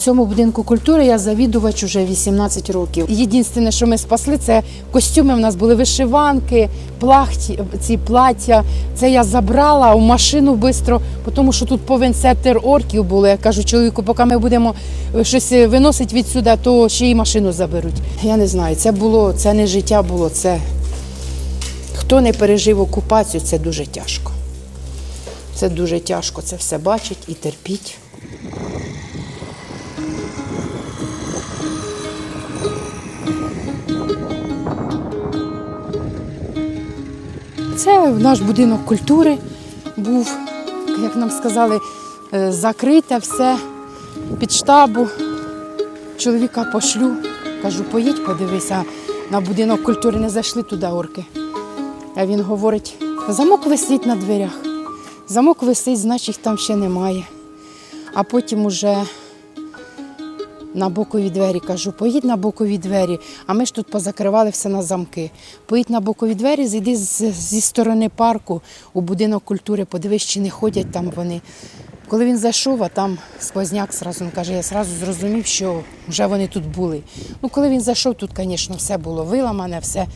В цьому будинку культури я завідувач уже 18 років. Єдине, що ми спасли, це костюми. У нас були вишиванки, плахті, ці плаття. Це я забрала у машину швидко, тому що тут повен сектор орків було. Я кажу чоловіку, поки ми будемо е, щось виносити відсюди, то ще й машину заберуть. Я не знаю, це було, це не життя було. Це хто не пережив окупацію, це дуже тяжко. Це дуже тяжко це все бачить і терпіть. Це наш будинок культури був, як нам сказали, е, закрите все під штабу. Чоловіка пошлю. Кажу, поїдь, подивися, на будинок культури не зайшли туди орки. А він говорить: замок висить на дверях. Замок висить, значить там ще немає. А потім уже на бокові двері кажу, поїдь на бокові двері, а ми ж тут позакривали все на замки. Поїдь на бокові двері, зайди зі сторони парку у будинок культури, подивись, чи не ходять там вони. Коли він зайшов, а там сквозняк зразу він каже, я зразу зрозумів, що вже вони тут були. Ну, коли він зайшов, тут, звісно, все було виламане, все.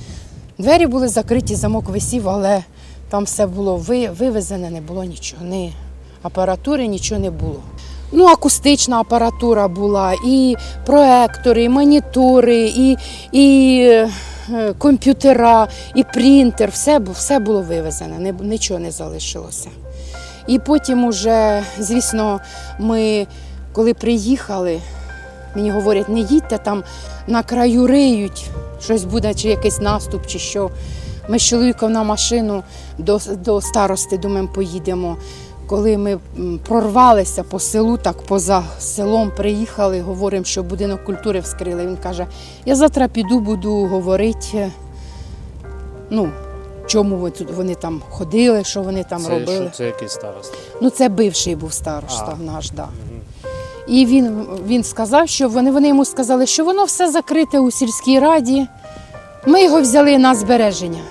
Двері були закриті, замок висів, але там все було вивезене, не було нічого. Ні апаратури, нічого не було. Ну, акустична апаратура була, і проектори, і монітори, і, і е, комп'ютера, і принтер. Все, все було вивезене, нічого не залишилося. І потім уже, звісно, ми, коли приїхали, мені говорять, не їдьте там на краю риють, щось буде, чи якийсь наступ, чи що. Ми з чоловіком на машину до, до старости, думаємо, поїдемо. Коли ми прорвалися по селу, так поза селом приїхали, говоримо, що будинок культури вскрили. Він каже: я завтра піду, буду говорити, ну, чому вони там ходили, що вони там це, робили. що, це який староста? Ну, це бивший був староста А. наш, да. І він, він сказав, що вони, вони йому сказали, що воно все закрите у сільській раді. Ми його взяли на збереження.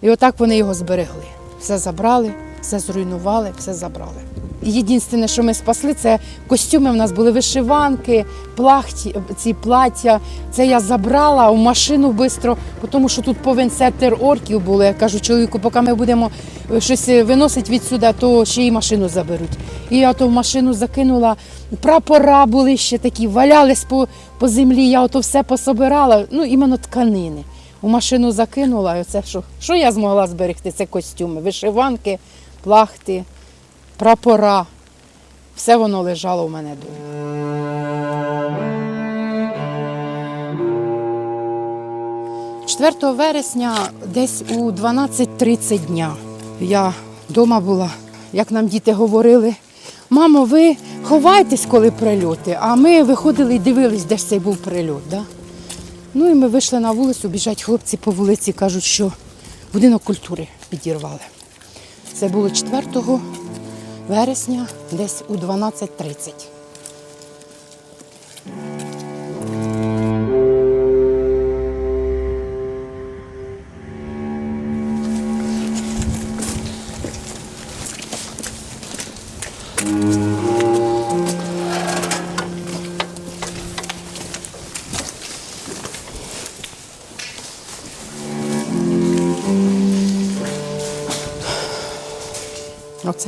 І отак вони його зберегли. Все забрали, все зруйнували, все забрали. Єдине, що ми спасли, це костюми. У нас були вишиванки, плахті, ці плаття. Це я забрала у машину швидко, тому що тут повен сектор орків було. Я кажу чоловіку, поки ми будемо е, щось виносити відсюди, то ще й машину заберуть. І я то в машину закинула. Прапора були ще такі, валялись по, по землі. Я ото все пособирала, ну іменно тканини. У машину закинула, і оце що? Що я змогла зберегти? Це костюми, вишиванки, плахти, прапора. Все воно лежало у мене вдома. 4 вересня десь у 12.30 дня я вдома була, як нам діти говорили. Мамо, ви ховайтесь, коли прильоти. А ми виходили і дивились, де ж цей був прильот. Да? Ну і ми вийшли на вулицю, біжать хлопці по вулиці, кажуть, що будинок культури підірвали. Це було 4 вересня, десь у 12.30.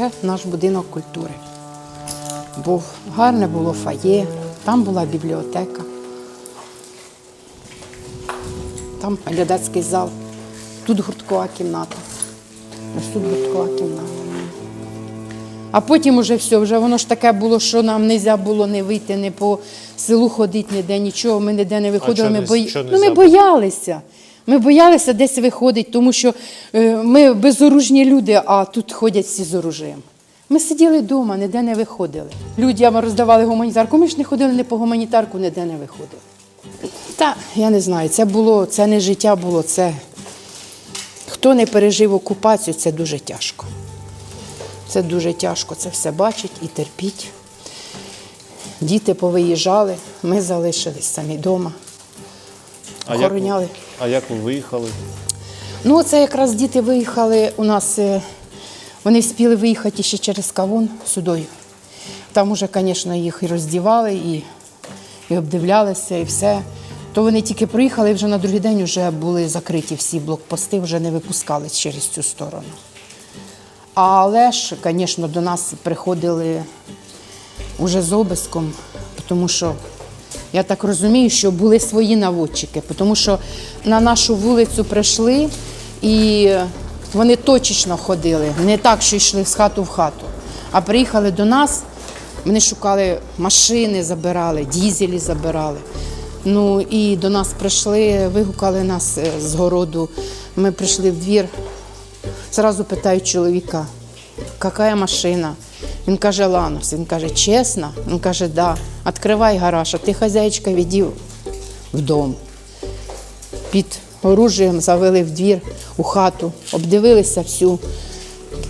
Оце наш будинок культури. Був гарне було фає, там була бібліотека, там глядацький зал, тут гурткова кімната. Ось тут гурткова кімната. А потім уже все, вже воно ж таке було, що нам не можна було не вийти, не по селу ходити, ніде нічого. Ми ніде не виходили. Ми, бої... ну, ми боялися. Ми боялися десь виходити, тому що е, ми безоружні люди, а тут ходять всі з оружием. Ми сиділи вдома, ніде не виходили. Людям роздавали гуманітарку. Ми ж не ходили ні по гуманітарку, ніде не виходили. Та я не знаю, це було, це не життя було, це хто не пережив окупацію, це дуже тяжко. Це дуже тяжко це все бачить і терпіть. Діти повиїжджали, ми залишились самі вдома. А як, а як ви виїхали? Ну, це якраз діти виїхали у нас, е, вони встигли виїхати ще через Кавун сюдою. там уже, звісно, їх і роздівали, і, і обдивлялися, і все. То вони тільки приїхали, і вже на другий день вже були закриті всі блокпости, вже не випускали через цю сторону. Але ж, звісно, до нас приходили уже з обиском, тому що я так розумію, що були свої наводчики, тому що на нашу вулицю прийшли і вони точечно ходили, не так, що йшли з хату в хату, а приїхали до нас. Вони шукали машини, забирали, дізелі забирали. Ну і до нас прийшли, вигукали нас е, з городу. Ми прийшли в двір, Зразу питають чоловіка, яка машина? Він каже, Ланос. Він каже, чесно? Він каже, да. Відкривай гараж, а ти хазяїчка відів в дом. Під оружієм завели в двір у хату, обдивилися всю,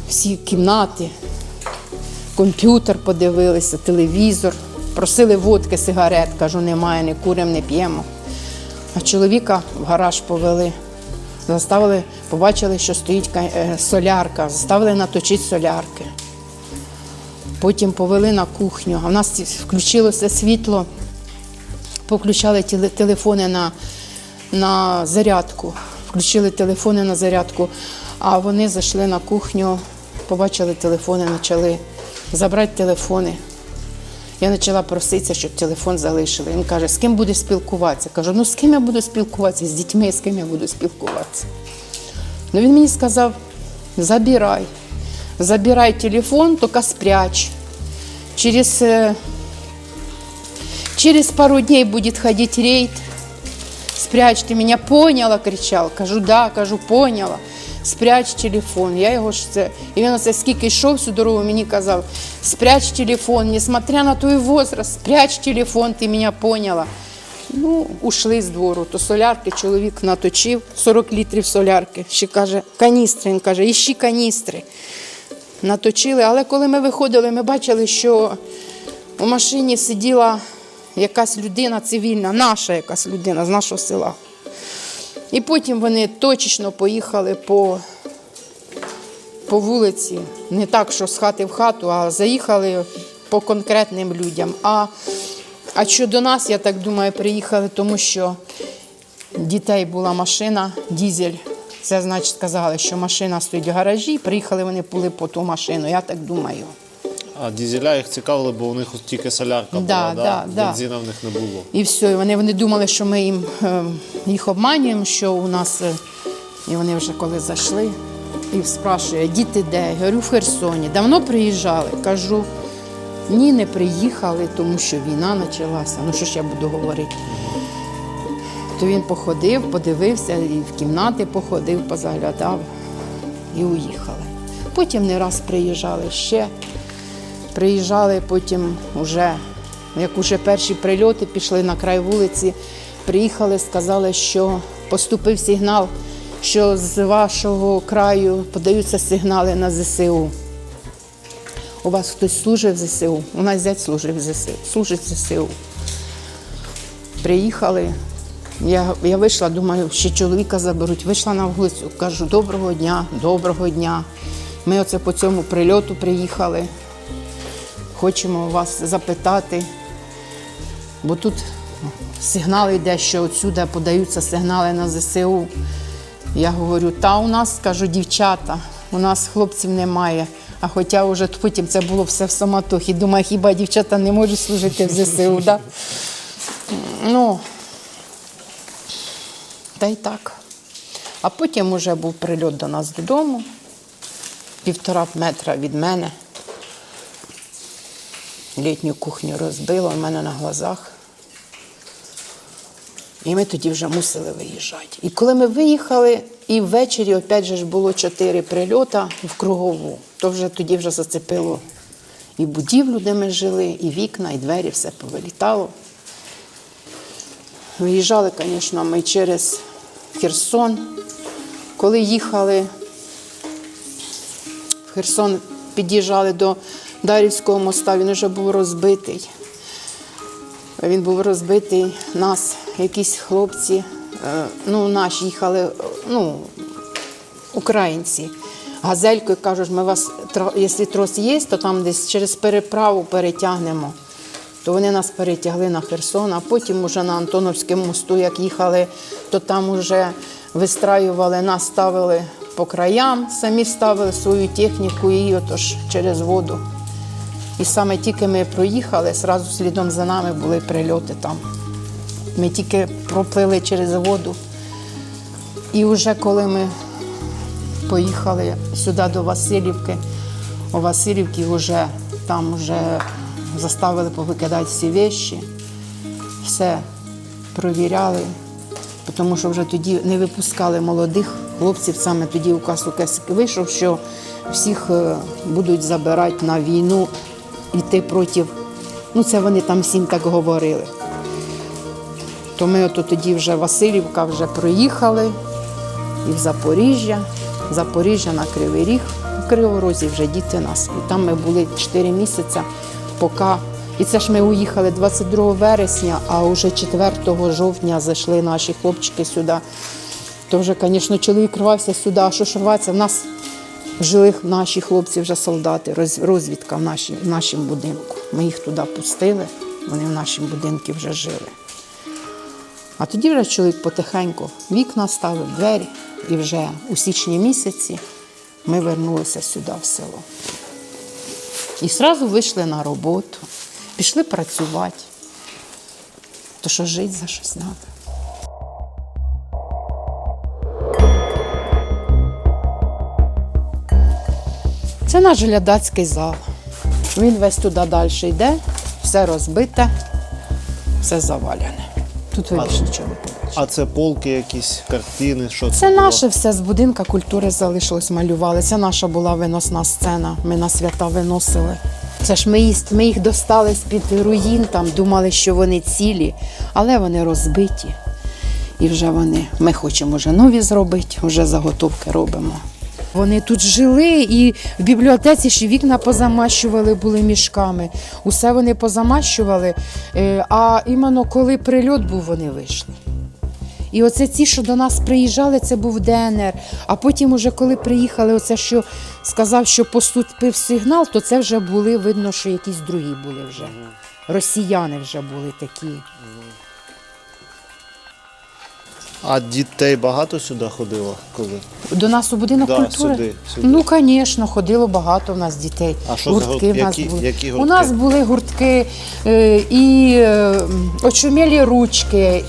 всі кімнати, комп'ютер подивилися, телевізор. Просили водки, сигарет. Кажу, немає, не куримо, не п'ємо. А чоловіка в гараж повели. Заставили, побачили, що стоїть е, солярка, заставили наточити солярки. Потім повели на кухню. А в нас включилося світло, поключали телефони на, на зарядку. Включили телефони на зарядку, а вони зайшли на кухню, побачили телефони, почали забрати телефони. Я почала проситися, щоб телефон залишили. Він каже, з ким буде спілкуватися? Кажу, ну з ким я буду спілкуватися? З дітьми, з ким я буду спілкуватися. Ну він мені сказав, забирай. Забирай телефон, тільки спрячь. Через, е, через пару дней будет ходить рейд. Спрячь, ты меня поняла, кричав. Кажу, да, кажу, поняла. Спрячь телефон. Я його ж це. І він оце скільки йшов всю дорогу, мені казав, спрячь телефон, несмотря на твій возраст, спрячь телефон, ти мене поняла. Ну, ушли з двору. То солярки чоловік наточив 40 літрів солярки. Ще каже, каністри. Він каже, іщи каністри. Наточили. Але коли ми виходили, ми бачили, що у машині сиділа якась людина цивільна, наша якась людина з нашого села. І потім вони точечно поїхали по, по вулиці, не так, що з хати в хату, а заїхали по конкретним людям. А, а що до нас, я так думаю, приїхали, тому що дітей була машина, дізель. Це значить сказали, що машина стоїть в гаражі, приїхали вони були по ту машину, я так думаю. А дізеля їх цікавили, бо у них тільки солярка була, Да, да? да, да. бензина в них не було. І все, і вони, вони думали, що ми їм е, їх обманюємо, що у нас. е, і вони вже коли зайшли і спрашує, діти де? Я говорю, в Херсоні. Давно приїжджали? Кажу, ні, не приїхали, тому що війна почалася. Ну що ж я буду говорити? То він походив, подивився, і в кімнати походив, позаглядав і уїхали. Потім не раз приїжджали ще. Приїжджали потім уже, як уже перші прильоти пішли на край вулиці, приїхали, сказали, що поступив сигнал, що з вашого краю подаються сигнали на ЗСУ. У вас хтось служив в ЗСУ? У нас зять служив в ЗСУ, служить ЗСУ. Приїхали. Я, я вийшла, думаю, ще чоловіка заберуть. Вийшла на вулицю, кажу, доброго дня, доброго дня. Ми оце по цьому прильоту приїхали. Хочемо вас запитати, бо тут сигнал йде, що отсюди подаються сигнали на ЗСУ. Я говорю, та у нас, кажу, дівчата, у нас хлопців немає. А хоча вже потім це було все в самотохі. Думаю, хіба дівчата не можуть служити в ЗСУ, да? Ну, та й так. А потім вже був прильот до нас додому, півтора метра від мене. Літню кухню розбило в мене на глазах. І ми тоді вже мусили виїжджати. І коли ми виїхали, і ввечері опять же було чотири прильота в кругову, то вже тоді вже зацепило і будівлю, де ми жили, і вікна, і двері, все повилітало. Виїжджали, звісно, ми через Херсон. Коли їхали в Херсон, під'їжджали до Дарівського моста, він вже був розбитий. Він був розбитий. Нас якісь хлопці, е, ну, наші їхали, ну, українці. газелькою, кажуть, ми вас, якщо трос є, то там десь через переправу перетягнемо. То вони нас перетягли на Херсон, а потім уже на Антоновському мосту, як їхали, то там вже вистраювали, нас ставили по краям, самі ставили свою техніку і отож через воду. І саме тільки ми проїхали, зразу слідом за нами були прильоти там. Ми тільки проплили через воду. І вже коли ми поїхали сюди до Васильівки, у Васильівці вже там вже заставили повикидати всі вещі, все провіряли, тому що вже тоді не випускали молодих хлопців. Саме тоді указ УКС вийшов, що всіх е, будуть забирати на війну, йти проти. Ну, це вони там всім так говорили. То ми ото тоді вже Васильівка вже проїхали і в Запоріжжя, Запоріжжя на Кривий Ріг, в Криворозі вже діти нас. І там ми були 4 місяці, поки. І це ж ми уїхали 22 вересня, а вже 4 жовтня зайшли наші хлопчики сюди. То вже, звісно, чоловік рвався сюди, а що ж рватися? В нас жили наші хлопці, вже солдати, розвідка в, нашому будинку. Ми їх туди пустили, вони в нашому будинку вже жили. А тоді вже чоловік потихеньку вікна ставив, двері, і вже у січні місяці ми вернулися сюди, в село. І одразу вийшли на роботу, пішли працювати. То що жити за щось треба. Це наш глядацький зал. Він весь туди далі йде, все розбите, все завалене. Тут ви більше нічого не побачите. А це полки, якісь картини, що це? Це було? наше все з будинка культури залишилось, малювали. Це наша була виносна сцена. Ми на свята виносили. Це ж ми, ми їх достали з-під руїн, там думали, що вони цілі, але вони розбиті. І вже вони, ми хочемо вже нові зробити, вже заготовки робимо. Вони тут жили і в бібліотеці ще вікна позамащували, були мішками. Усе вони позамащували. Е, А іменно коли прильот був, вони вийшли. І оце ці, що до нас приїжджали, це був ДНР. А потім, уже коли приїхали, оце що сказав, що поступив сигнал, то це вже були, видно, що якісь другі були вже. Росіяни вже були такі. А дітей багато сюди ходило, коли? До нас у будинок Да, культури. сюди, сюди. Ну, звісно, ходило багато в нас дітей. А що за гуртки? в нас Які- були. які У нас були гуртки е, і е, очумілі ручки,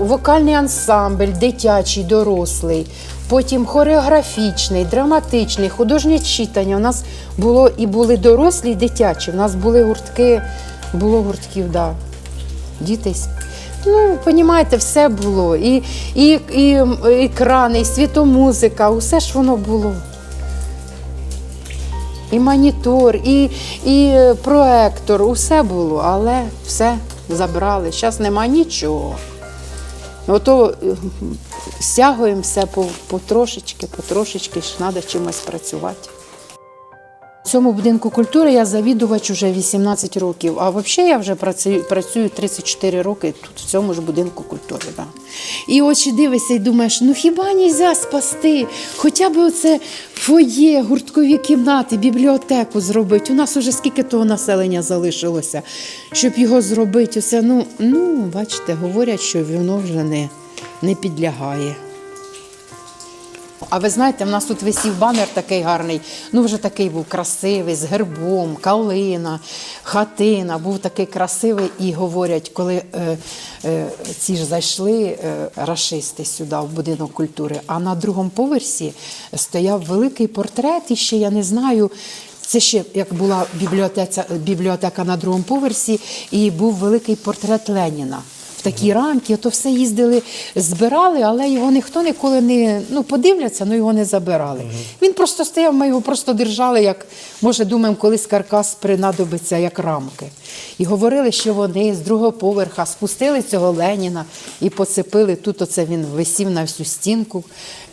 вокальний ансамбль, дитячий, дорослий. Потім хореографічний, драматичний, художнє читання. У нас було і були дорослі, і дитячі. У нас були гуртки, було гуртків, да. Діти. Ну, розумієте, все було. І, і, і м, екрани, і світомузика, усе ж воно було. І монітор, і, і проектор, усе було, але все забрали. Зараз нема нічого. Ото е, стягуємо все потрошечки, потрошечки, ж треба чимось працювати. Цьому будинку культури я завідувач уже 18 років, а взагалі я вже працюю, працюю 34 роки тут, в цьому ж будинку культури. Да. І очі дивишся і думаєш, ну хіба нельзя спасти? Хоча б оце фоє, гурткові кімнати, бібліотеку зробити. У нас уже скільки того населення залишилося, щоб його зробити. Усе, ну, ну, бачите, говорять, що воно вже не, не підлягає. А ви знаєте, в нас тут висів банер такий гарний. Ну, вже такий був красивий, з гербом, калина, хатина. Був такий красивий. І говорять, коли е, е, ці ж зайшли е, рашисти сюди, в будинок культури, а на другому поверсі стояв великий портрет, і ще я не знаю. Це ще як була бібліотека, бібліотека на другому поверсі, і був великий портрет Леніна в такі рамки, то все їздили, збирали, але його ніхто ніколи не ну, подивляться, ну його не забирали. Він просто стояв, ми його просто держали, як, може, думаємо, колись каркас принадобиться як рамки. І говорили, що вони з другого поверха спустили цього Леніна і поцепили. Тут оце він висів на всю стінку.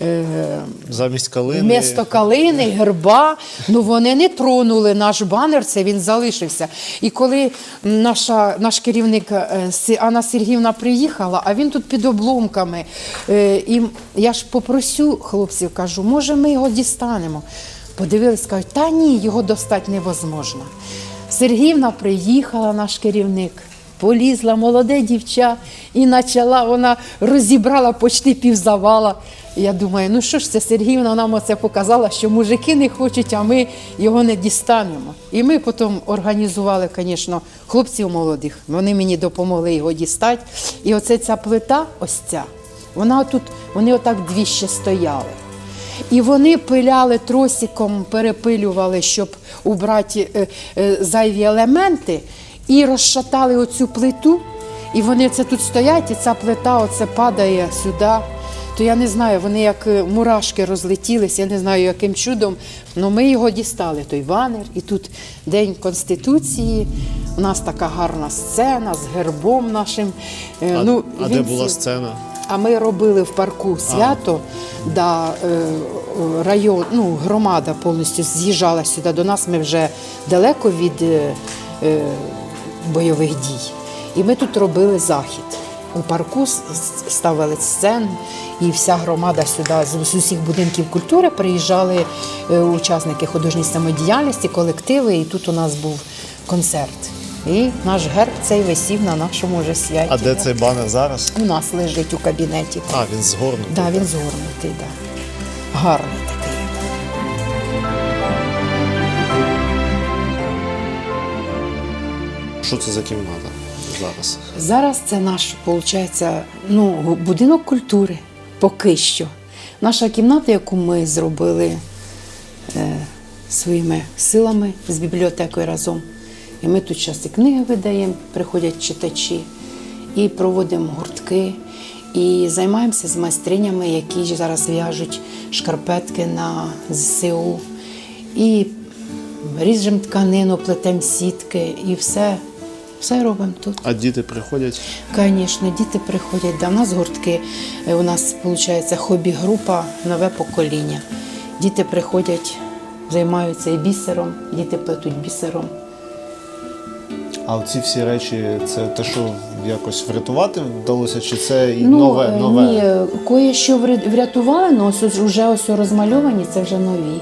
Е- Замість калини. Вмісто калини, герба, ну вони не тронули наш банер, це він залишився. І коли наша, наш керівник е, Анна Сергіївна Сергіївна приїхала, а він тут під обломками. Е, І я ж попросю хлопців, кажу, може ми його дістанемо. Подивились, кажуть, та ні, його достати невозможно. Сергіївна приїхала, наш керівник, полізла молоде дівча і почала, вона розібрала почти півзавала. Я думаю, ну що ж це Сергіївна нам оце показала, що мужики не хочуть, а ми його не дістанемо. І ми потім організували, звісно, хлопців молодих. Вони мені допомогли його дістати. І оце ця плита, ось ця, вона тут, вони отак дві ще стояли. І вони пиляли тросиком, перепилювали, щоб убрати е, е, зайві елементи, і розшатали оцю плиту. І вони це тут стоять, і ця плита оце падає сюди. То я не знаю, вони як е, мурашки розлетілися, я не знаю, яким чудом. але ми його дістали, той ванер. І тут День Конституції. У нас така гарна сцена з гербом нашим. Е, А, ну, а де була сцена? а ми робили в парку свято, да, е, район, ну, громада повністю з'їжджала сюди до нас. Ми вже далеко від е, бойових дій. І ми тут робили захід. У парку ставили сцену, і вся громада сюди з, усіх будинків культури приїжджали е, учасники художньої самодіяльності, колективи, і тут у нас був концерт. І наш герб цей висів на нашому вже святі. А де цей банер зараз? У нас лежить у кабінеті. А, він згорнутий. Да, він згорнутий, да. Гарний такий. Що це за кімната зараз? Зараз це наш, виходить, ну, будинок культури поки що. Наша кімната, яку ми зробили е, своїми силами з бібліотекою разом. І ми тут зараз і книги видаємо, приходять читачі, і проводимо гуртки, і займаємося з майстринями, які зараз в'яжуть шкарпетки на ЗСУ. І ріжемо тканину, плетемо сітки і все, все робимо тут. А діти приходять? Звісно, діти приходять. Да, у нас гуртки, е, у нас виходить хобі-група нове покоління. Діти приходять, займаються і бісером, діти плетуть бісером. А оці всі речі, це те, що якось врятувати вдалося, чи це і нове? е, нове? Ні, кое що врятували, але ось вже ось розмальовані, це вже нові.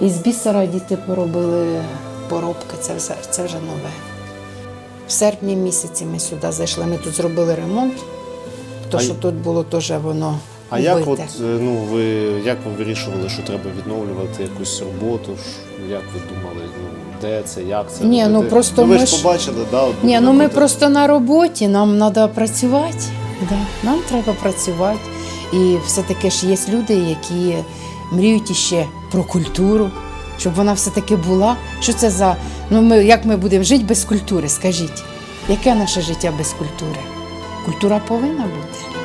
І з бісера діти поробили поробки, це все це вже нове. В серпні місяці ми сюди зайшли. Ми тут зробили ремонт, то що тут було теж воно. А як от е, ну ви як ви вирішували, що треба відновлювати якусь роботу? Як ви думали, ну де це, як це? Ні, ну, просто ну, ви ми ж ж- побачили, да? от Ні, ну ми просто на роботі, нам треба працювати. Да. Нам треба працювати. І все-таки ж є люди, які мріють іще про культуру, щоб вона все-таки була. Що це за. Ну, ми, як ми будемо жити без культури? Скажіть, яке наше життя без культури? Культура повинна бути.